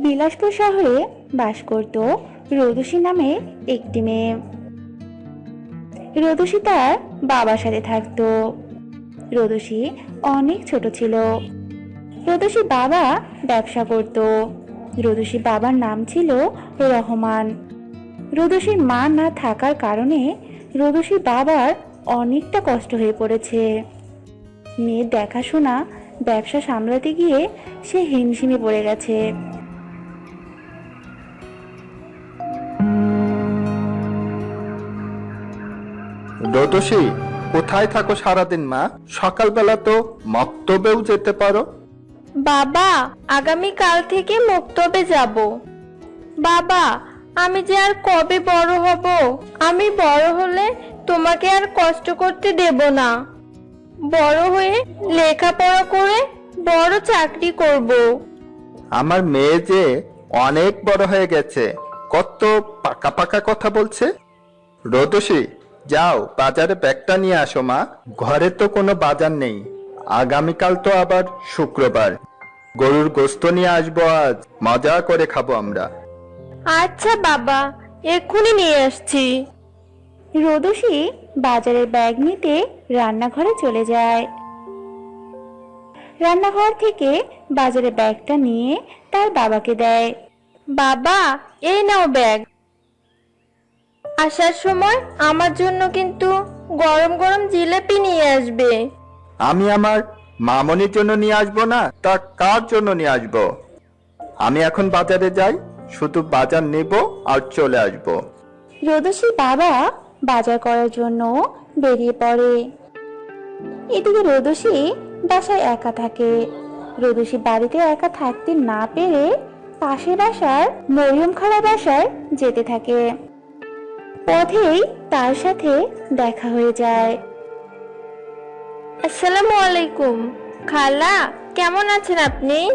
বিলাসপুর শহরে বাস করত রোদসী নামে একটি মেয়ে। রোদসী তার বাবার সাথে থাকতো। রোদসী অনেক ছোট ছিল। রোদসী বাবা ব্যবসা করত। রোদসী বাবার নাম ছিল রহমান। রোদসীর মা না থাকার কারণে রোদসীর বাবার অনেকটা কষ্ট হয়ে পড়েছে। মেয়ের দেখাশোনা, ব্যবসা সামলাতে গিয়ে সে হিমশিমে পড়ে গেছে। রোদসী কোথায় থাকো সারাদিন মা? সকালবেলা তো মক্তবেও যেতে পারো। বাবা আগামী কাল থেকে মক্তবে যাব। বাবা আমি যে আর কবে বড় হব? আমি বড় হলে তোমাকে আর কষ্ট করতে দেব না। বড় হয়ে লেখাপড়া করে বড় চাকরি করব। আমার মেয়ে যে অনেক বড় হয়ে গেছে কত পাকা পাকা কথা বলছে? রোদসী যাও, বাজারে ব্যাগটা নিয়ে আসো, মা। ঘরে তো কোনো বাজার নেই। আগামীকাল তো আবার শুক্রবার। গরুর গোস্ত নিয়ে আসব আজ। মজা করে খাব আমরা। আচ্ছা বাবা। এক্ষুনি নিয়ে আসছি। রোদসী বাজারের ব্যাগ নিতে রান্নাঘরে চলে যায়। রান্নাঘর থেকে বাজারের ব্যাগটা নিয়ে তার বাবাকে দেয়। বাবা, এই নাও ব্যাগ। আসার সময় আমার জন্য কিন্তু গরম গরম জিলাপি নিয়ে আসবে। আমি আমার মামনির জন্য নিয়ে আসব না তা কার জন্য নিয়ে আসব? আমি এখন বাজারে যাই শুধু বাজার নেব আর চলে আসব। রোদসীর বাবা বাজার করার জন্য বেরিয়ে পড়ে। এদিকে রোদসী বাসায় একা থাকে। রোদসী বাড়িতে একা থাকতে না পেরে পাশের বাসার মরিয়ম খালা বাসায় যেতে থাকে। পথেই তার সাথে দেখা হয়ে যায়। আসসালামু আলাইকুম। খালা কেমন আছেন আপনি?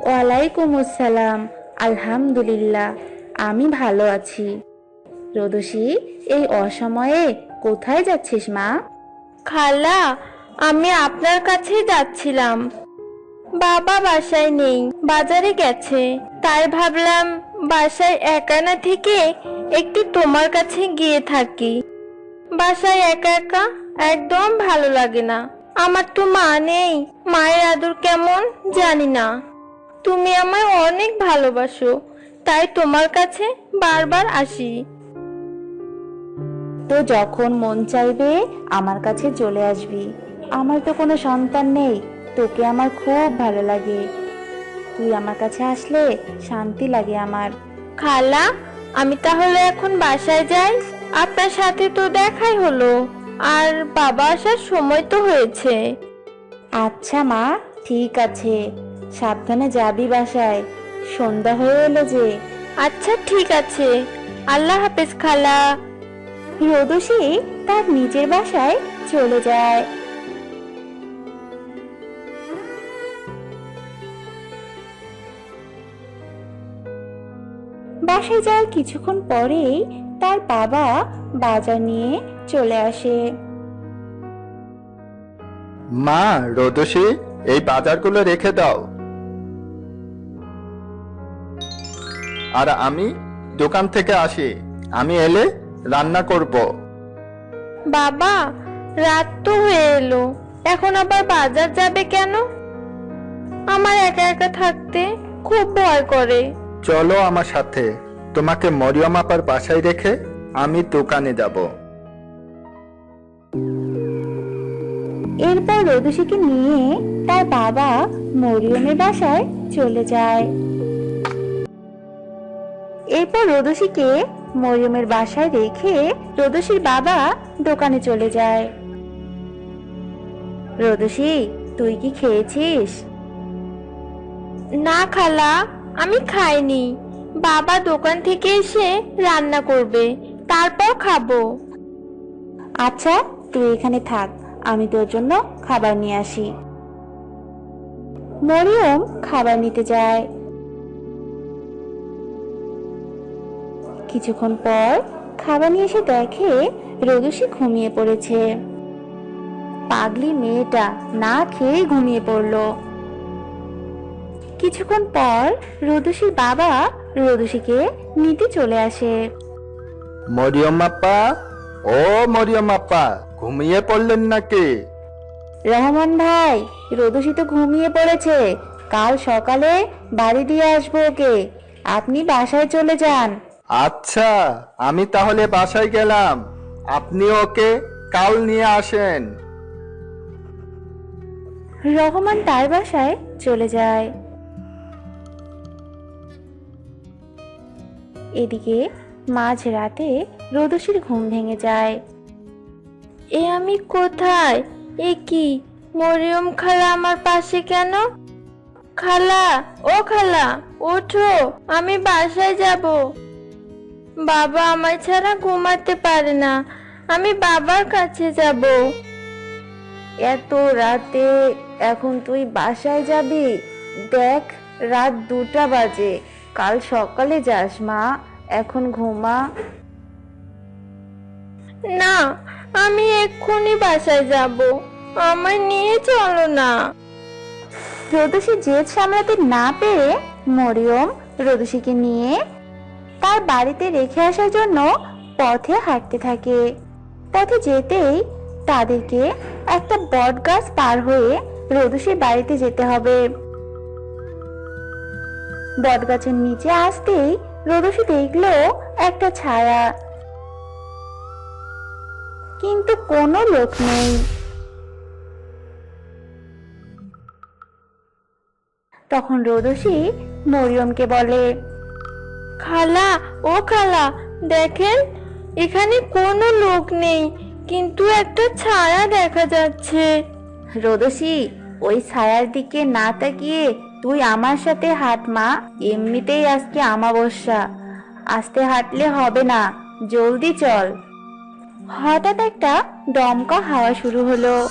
ওয়ালাইকুম আসসালাম। আলহামদুলিল্লাহ আমি ভালো আছি। রোদসী এই অসময়ে কোথায় যাচ্ছিস মা? খালা আমি আপনার কাছেই যাচ্ছিলাম। বাবা বাসায় নেই বাজারে গেছে। তাই ভাবলাম বাসায় একা না থেকে একটু তোমার কাছে গিয়ে থাকি। বাসায় একা একা একদম ভালো লাগে না। আমার তো মা নেই। মায়ের আদর কেমন জানি না। তুমি আমায় অনেক ভালোবাসো তাই তোমার কাছে বারবার আসি। তো যখন মন চাইবে আমার কাছে চলে আসবি। আমার তো কোনো সন্তান নেই। তোকে আমার খুব ভালো লাগে। তুই আমার কাছে আসলে শান্তি লাগে আমার। খালা আমি তাহলে এখন বাসায় যাই। আপনার সাথে তো দেখাই হলো। আর বাবা আসার সময় তো হয়েছে। আচ্ছা মা ঠিক আছে। সাবধানে যাবি বাসায়। সন্ধ্যা হয়ে এলো যে। আচ্ছা ঠিক আছে। আল্লাহ হাফেজ খালা। রোদসী তার নিজের বাসায় চলে যায়। বাসায় যাওয়ার কিছুক্ষণ পরেই তার বাবা বাজার নিয়ে চলে আসে। মা রোদসী এই বাজারগুলো রেখে দাও। আর আমি দোকান থেকে আসি। আমি এলে রান্না করব। বাবা রাত তো হয়ে এলো। এখন আবার বাজার যাবে কেন? আমার একা একা থাকতে খুব ভয় করে। চলো আমার সাথে, তোমাকে মরিয়ম আপার বাসায় রেখে আমি দোকানে যাব। এরপর রোদসীকে নিয়ে তার বাবা মরিয়মের বাসায় চলে যায়। এরপর রোদসীকে মরিয়মের বাসায় রেখে রোদসীর বাবা দোকানে চলে যায়। রোদসী তুই কি খেয়েছিস? না খালা। আমি খাইনি। বাবা দোকান থেকে এসে রান্না করবে, তারপর খাব। আচ্ছা তুই এখানে থাক, আমি তোর জন্য খাবার নিয়ে আসি। মরিয়ম খাবার নিতে যায়। কিছুক্ষণ পর খাবার নিয়ে এসে দেখে রোদসী ঘুমিয়ে পড়েছে। পাগলি মেয়েটা না খেয়ে ঘুমিয়ে পড়ল। কিছুক্ষণ পর রোদসীর বাবা রোদসীকে নিতে চলে আসে। মরিয়ম আপা ও মরিয়ম আপা ঘুমিয়ে পড়লেন নাকি? রহমান ভাই রোদসী তো ঘুমিয়ে পড়েছে। কাল সকালে বাড়ি দিয়ে আসব ওকে। আপনি বাসায় চলে যান। আচ্ছা আমি তাহলে বাসায় গেলাম। আপনি ওকে কাল নিয়ে আসেন। রহমান তার বাসায় চলে যায়। এদিকে মাঝ রাতে রোদসীর ঘুম ভেঙে যায়। এ আমি কোথায়? এ কি? মরিয়ম খালা আমার পাশে কেন? খালা, ও খালা, ওঠো, আমি বাসায় যাব। বাবা আমার ছাড়া ঘুমাতে পারে না, আমি বাবার কাছে যাব। এত রাতে এখন তুই বাসায় যাবি? দেখ, রাত দুটা বাজে। কাল সকালে যাস মা। এখন ঘুমা। না আমি এক্ষুনি বাসায় যাব। আমায় নিয়ে চলো না। রোদসী জেদ সামলাতে না পেরে মরিয়ম রোদসীকে নিয়ে তার বাড়িতে রেখে আসার জন্য পথে হাঁটতে থাকে। পথে যেতেই তাদেরকে একটা বট গাছ পার হয়ে রোদসীর বাড়িতে যেতে হবে। বট গাছের নিচে আসতেই রোদসী দেখল একটা ছায়া। কিন্তু কোনো লোক নেই। তখন রোদসী মরিয়মকে বলে, খালা, ও খালা, দেখেন, এখানে কোনো লোক নেই, কিন্তু একটা ছায়া দেখা যাচ্ছে। রোদসী ওই ছায়ার দিকে না তাকিয়ে তুই আমার সাথে হাঁট, মা। এমনিতেই আজকে আমাবস্যা আস্তে হাঁটলে হবে না। জলদি চল। হঠাৎ একটা দমকা হাওয়া শুরু হলো।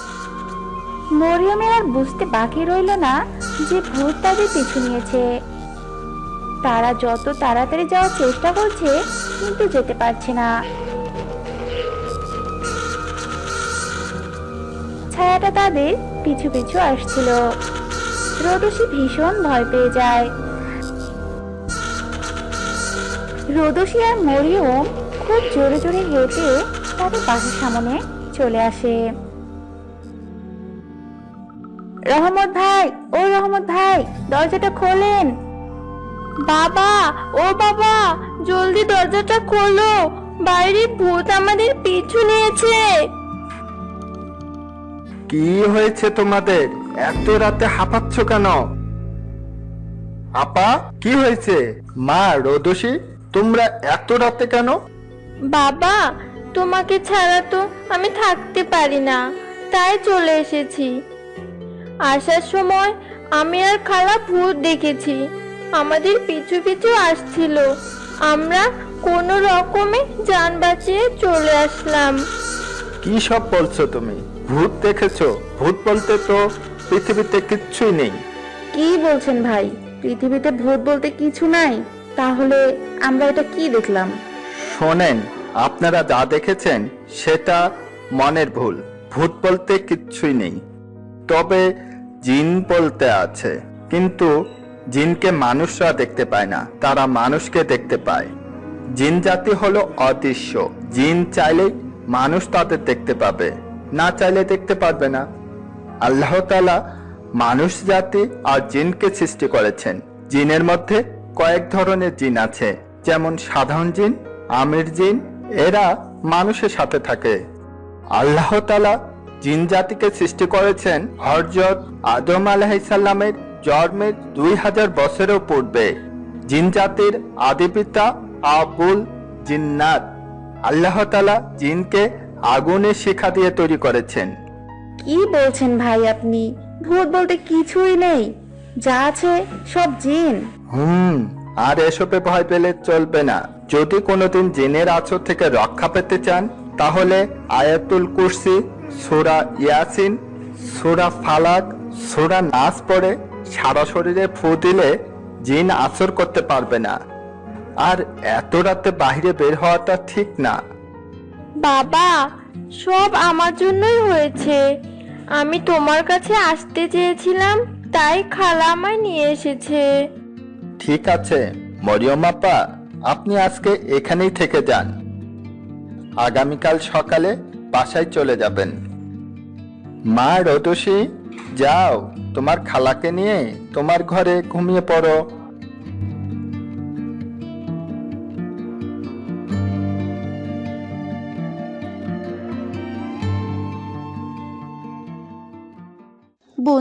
মরিয়মের আর বুঝতে বাকি রইল না যে ভূত তাদের পিছু নিয়েছে। তারা যত তাড়াতাড়ি যাওয়ার চেষ্টা করছে, কিন্তু যেতে পারছে না। ছায়াটা তাদের পিছু পিছু আসছিল। রোদসী ভীষণ ভয় পেয়ে যায়। রোদসী আর মরিয়ম খুব জোরে জোরে হেঁটে তাদের বাসার সামনে চলে আসে। রহমত ভাই, ও রহমত ভাই, দরজাটা খোলেন। বাবা, ও বাবা, জলদি দরজাটা খোলো। বাইরে ভূত আমাদের পিছু নিয়েছে। কি হয়েছে তোমাদের? এত রাতে হাঁপাচ্ছ কেন? আপা কি হয়েছে? মা রোদসী তোমরা এত রাতে কেন? বাবা তোমাকে ছাড়া তো আমি থাকতে পারি না। তাই চলে এসেছি। আসার সময় আমি আর খালা ভূত দেখেছি। আমাদের পিছু পিছু আসছিল। আমরা কোনো রকমে যান বাঁচিয়ে চলে আসলাম। কি সব বলছো তুমি? ভূত দেখেছ? ভূত বলতে তো পৃথিবীতে কিচ্ছুই নেই। কি বলছেন ভাই? পৃথিবীতে ভূত বলতে কিছু নাই? তাহলে আমরা এটা কি দেখলাম? শোনেন আপনারা যা দেখেছেন সেটা মনের ভুল। ভূত বলতে কিচ্ছুই নেই। তবে জিন বলতে আছে। কিন্তু জিনকে মানুষরা দেখতে পায় না। তারা মানুষকে দেখতে পায়। জিন জাতি হলো অদৃশ্য। জিন চাইলেই মানুষ তাদের দেখতে পাবে। না চাইলে দেখতে পারবে না। আল্লাহ তালা মানুষ, জাতি আর জিনকে সৃষ্টি করেছেন। জিনের মধ্যে কয়েক ধরনের জিন আছে, যেমন সাধারণ জিন, আমির জিন, এরা মানুষের সাথে থাকে। আল্লাহ তালা জিন জাতিকে সৃষ্টি করেছেন হরজত আদম আলাহিসাল্লামের জন্মের দুই হাজার বছরেও পূর্বে। জিন জাতির আদিপিতা আবুল জিন্নাত। আল্লাহ তালা জিনকে আগুনের শিখা দিয়ে তৈরি করেছেন। কি বলছেন ভাই আপনি? ভূত বলতে কিছুই নেই। যা আছে সব জিন। হুম আর এসবে ভয় পেলে চলবে না। যদি কোনোদিন জিনের আছর থেকে রক্ষা পেতে চান তাহলে আয়াতুল কুরসি সুরা ইয়াসিন সুরা ফালাক সুরা নাচ পড়ে সারা শরীরে ফু দিলে জিন আসর করতে পারবে না। আর এত রাতে বাইরে বের হওয়াটা ঠিক না। বাবা, সব আমার জন্যই হয়েছে। আমি তোমার কাছে আসতে চেয়েছিলাম, তাই খালা আমায় নিয়ে এসেছে। ঠিক আছে, মরিয়ম আপা, আপনি আজকে এখানেই থেকে যান। আগামীকাল সকালে বাসায় চলে যাবেন। মা রতসী, যাও, তোমার খালাকে নিয়ে তোমার ঘরে ঘুমিয়ে পড়ো।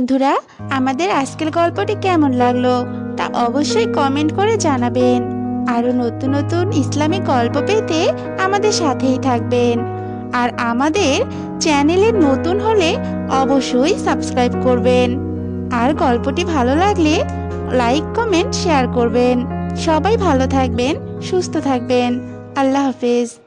বন্ধুরা, আমাদের আজকের গল্পটি কেমন লাগল তা অবশ্যই কমেন্ট করে জানাবেন। আরও নতুন নতুন ইসলামিক গল্প পেতে আমাদের সাথেই থাকবেন। আর আমাদের চ্যানেলে নতুন হলে অবশ্যই সাবস্ক্রাইব করবেন। আর গল্পটি ভালো লাগলে লাইক, কমেন্ট, শেয়ার করবেন। সবাই ভালো থাকবেন, সুস্থ থাকবেন। আল্লাহ হাফেজ।